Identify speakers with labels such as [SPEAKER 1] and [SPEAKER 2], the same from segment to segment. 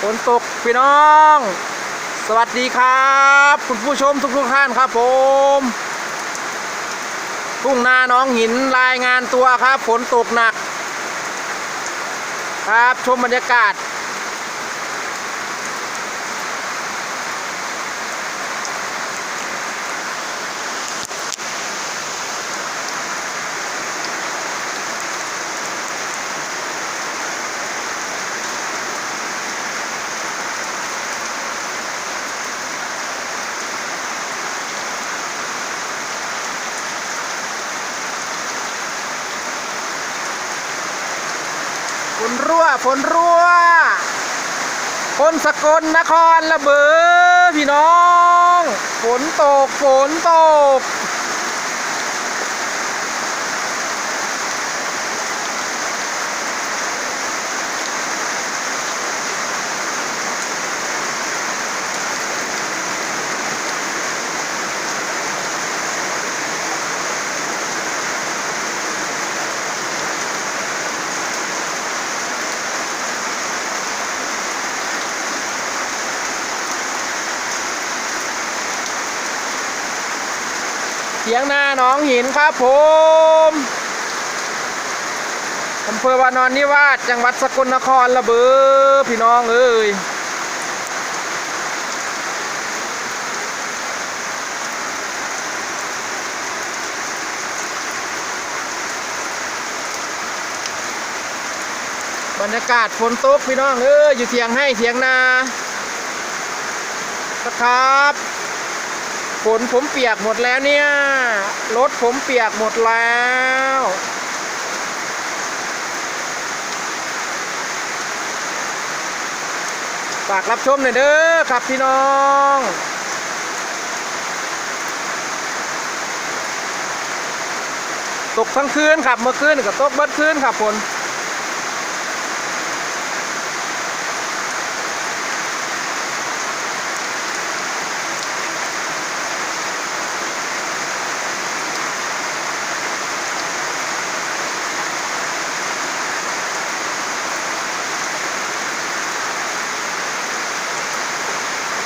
[SPEAKER 1] ฝนตกพี่น้อง สวัสดีครับ คุณผู้ชมทุกทุกท่านครับผมทุ่งนาน้องหินรายงานตัวครับ ฝนตกหนัก ครับชมบรรยากาศ ฝนรั่วฝนรั่ว คนสกลนครระเบือพี่น้อง ฝนตกฝนตก เสียงนาหนองหินครับผมอำเภอวานอนนิวาสจังหวัดสกลนครระเบือพี่น้องเอ้ยบรรยากาศฝนตกพี่น้องเอ้ยอยู่เถียงให้เถียงนาครับ ฝนผมเปียกหมดแล้วเนี่ย รถผมเปียกหมดแล้ว ฝากรับชมหน่อยเด้อครับพี่น้องตกทั้งคืนครับเมื่อคืนก็ตกเบิดคืนครับฝน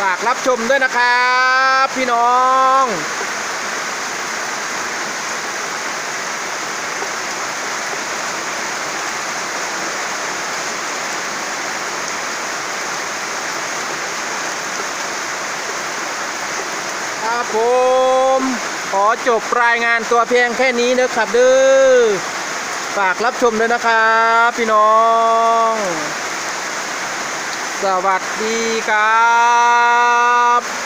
[SPEAKER 1] ฝากรับชมด้วยนะครับ พี่น้องครับผมขอจบรายงานตัวเพียงแค่นี้นะครับเด้อฝากรับชมด้วยนะครับ พี่น้อง สวัสดีครับ